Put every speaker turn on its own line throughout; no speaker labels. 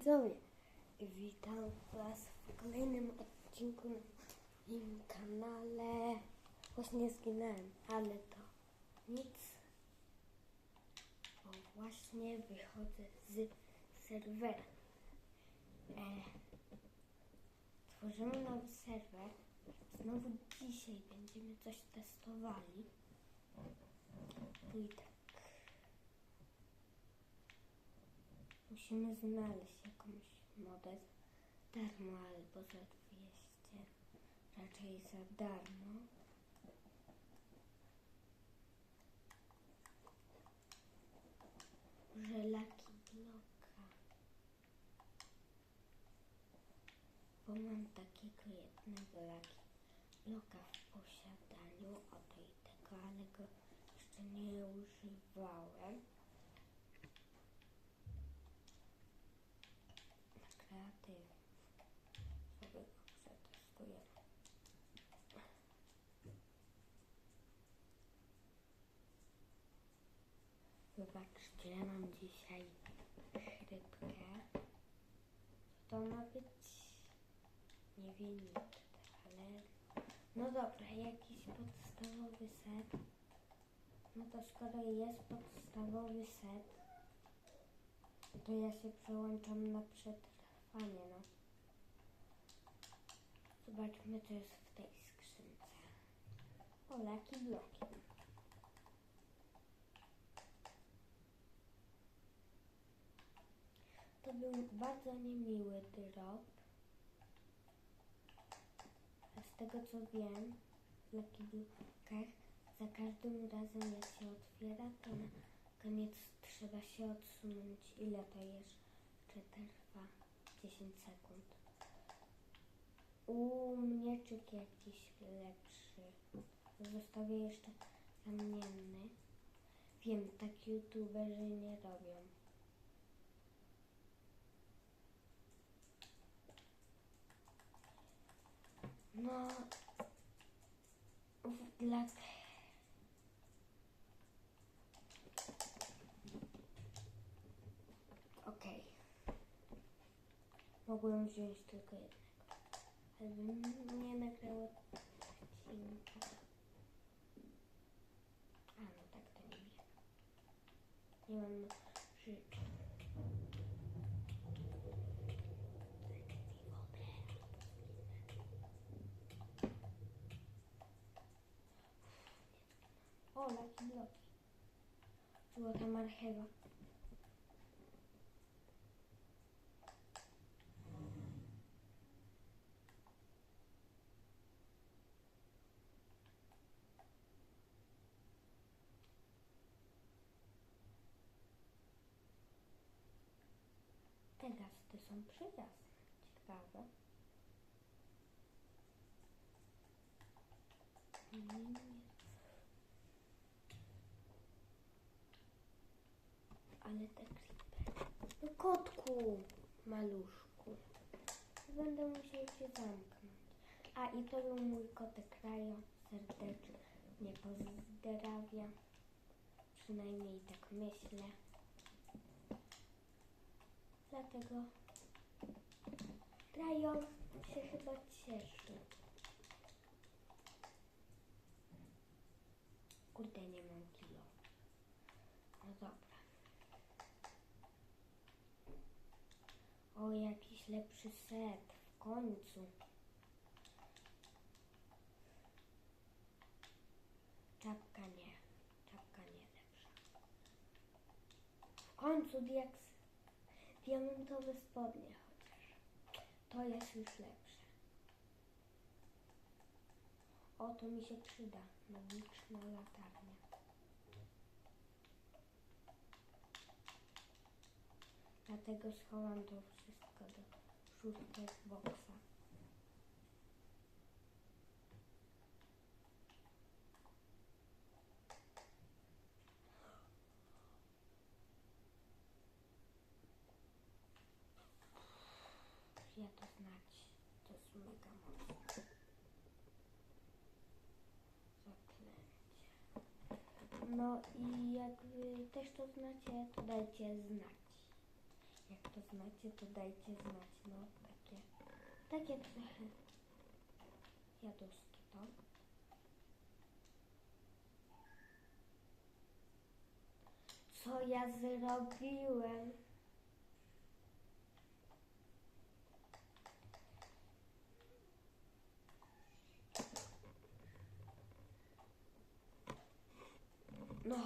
widzowie, witam Was w kolejnym odcinku na moim kanale. Właśnie zginąłem, ale to nic, bo właśnie wychodzę z serwera. E, tworzymy nowy serwer. Znowu dzisiaj będziemy coś testowali. I Musimy znaleźć jakąś modę za darmo albo za 200. Raczej za darmo. Może Lucky. Bo mam takiego jednego Lucky Bloka w posiadaniu. I tego, ale go jeszcze nie używałem. na kreatyw. Sobie go przetestujemy. Wybaczcie, mam dzisiaj chrypkę. To ma być nie wiem ale no dobra, jakiś podstawowy set. No to skoro jest podstawowy set, to ja się przełączam na przetrwanie, no. Zobaczmy, co jest w tej skrzynce. O, laki bloki. To był bardzo niemiły drop. Z tego co wiem, w Lucky Blockach za każdym razem jak się otwiera, to na koniec trzeba się odsunąć. Ile to jeszcze trwa? 10 sekund. U mieczyk jakiś lepszy. Zostawię jeszcze kamienny. Wiem, tak youtuberzy nie robią. No, dla Okej. Mogłem wziąć tylko jednego. Nie nagrało odcinka. A no tak to nie wiem. Nie mam życzeń. O, marchewa. Gasty są przyjazne. Ciekawe. Ale te creeper. No kotku, maluszku. Będę musiał cię zamknąć. A i to był mój kotek Rajo. Serdecznie pozdrawia. Przynajmniej tak myślę. Dlatego Rajo się chyba cieszy. Kurde, nie mam kilo. No dobra. O, jakiś lepszy set. W końcu. Czapka nie. Czapka nie lepsza. W końcu diaks. Diamentowe spodnie. To jest już lepsze. O, to mi się przyda. Magiczna latarnia. Dlatego schowam to wszystko do szóstego boksa. Ja to znać. To jest mega mocne. Zaklęcie. No i jak wy też to znacie, to dajcie znać. Jak to znacie, to dajcie znać. No, takie, takie trochę jadowskie to. Co ja zrobiłem? No.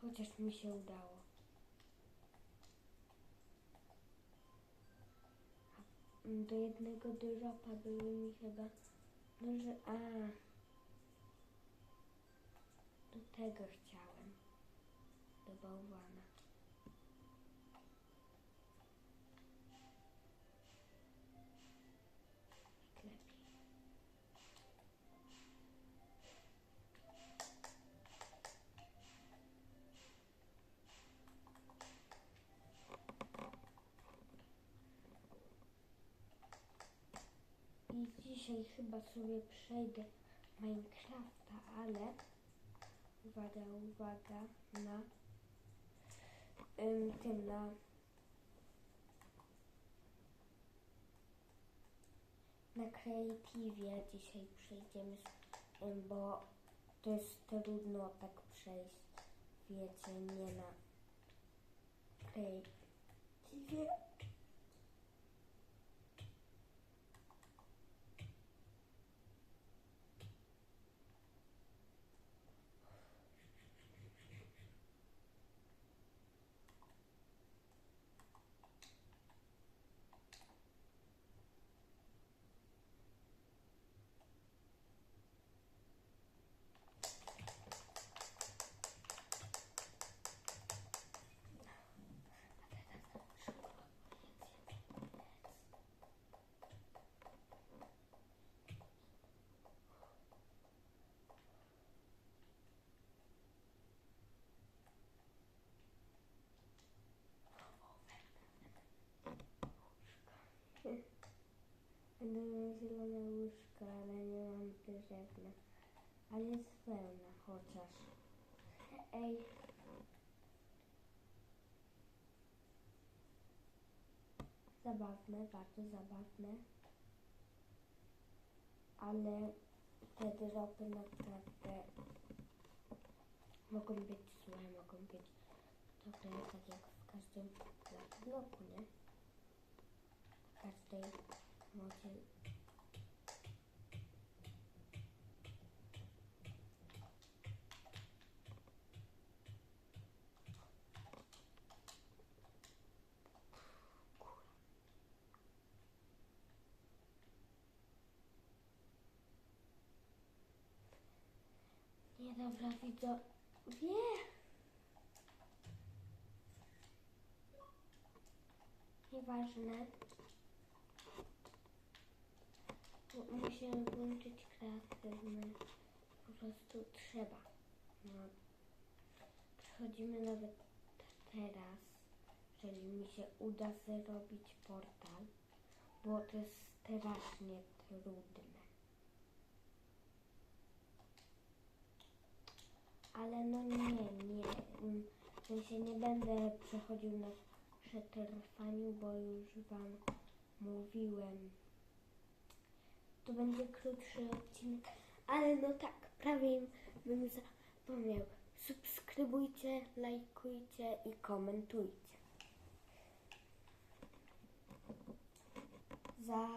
Chociaż mi się udało. Do jednego dropa były mi chyba. No, że. A. Do tego chciałem. Do bałwana. Tak lepiej. I dzisiaj chyba sobie przejdę Minecrafta, ale uwaga, uwaga na ym, tym na na Creative dzisiaj przejdziemy, ym, bo to jest trudno tak przejść, wiecie, nie na Creative. Miał zielone łóżko, ale nie mam drewna. Ale jest wełna chociaż. Ej. Zabawne, bardzo zabawne. Ale te dropy naprawdę mogą być złe, mogą być dobre, tak jak w każdym bloku, nie? W każdej modzie Nie dobra, widzę. Wie! Nieważne. Musimy włączyć kreatywny. Po prostu trzeba. No. Przechodzimy nawet teraz, jeżeli mi się uda zrobić portal, bo to jest strasznie trudne. Ale no nie, nie. W sensie nie będę przechodził na przetrwaniu, bo już Wam mówiłem. To będzie krótszy odcinek, ale no tak, prawie bym zapomniał. Subskrybujcie, lajkujcie i komentujcie. Za...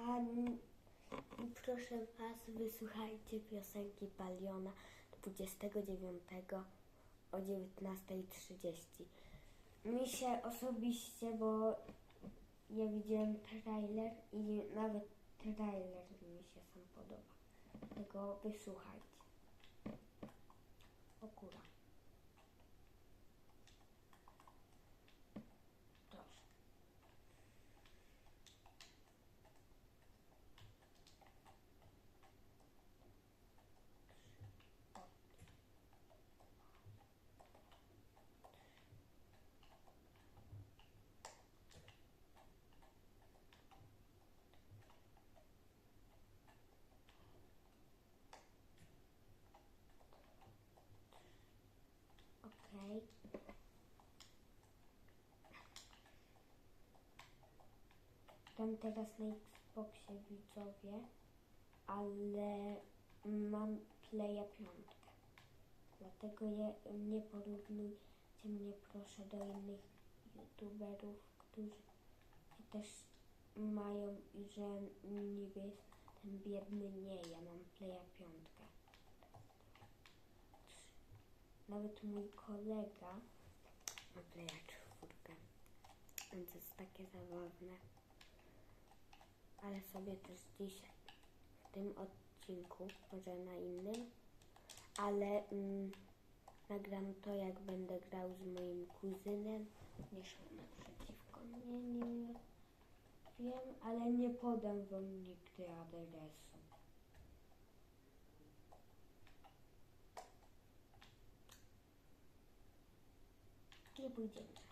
I proszę Was, wysłuchajcie piosenki Paliona 29 o 19.30. Mi się osobiście, bo ja widziałem trailer i nawet trailer mi się sam podoba. Tego wysłuchajcie. O kura. Okej. Okay. Gram teraz na Xboxie widzowie, ale mam Playa 5. Dlatego je, nie porównujcie mnie proszę do innych youtuberów, którzy też mają, że niby ten biedny nie, ja mam Playa 5. Nawet mój kolega ma Playa 4. Więc jest takie zabawne. Ale sobie też dzisiaj w tym odcinku, może na innym, ale mm, nagram to jak będę grał z moim kuzynem. Nie szło naprzeciwko mnie, nie wiem, ale nie podam wam nigdy adresu. Nie pójdziemy raz.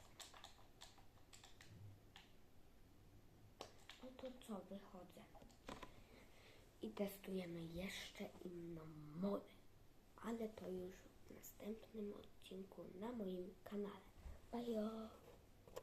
No to co, wychodzę. I testujemy jeszcze inną modę. Ale to już w następnym odcinku na moim kanale. Bajo!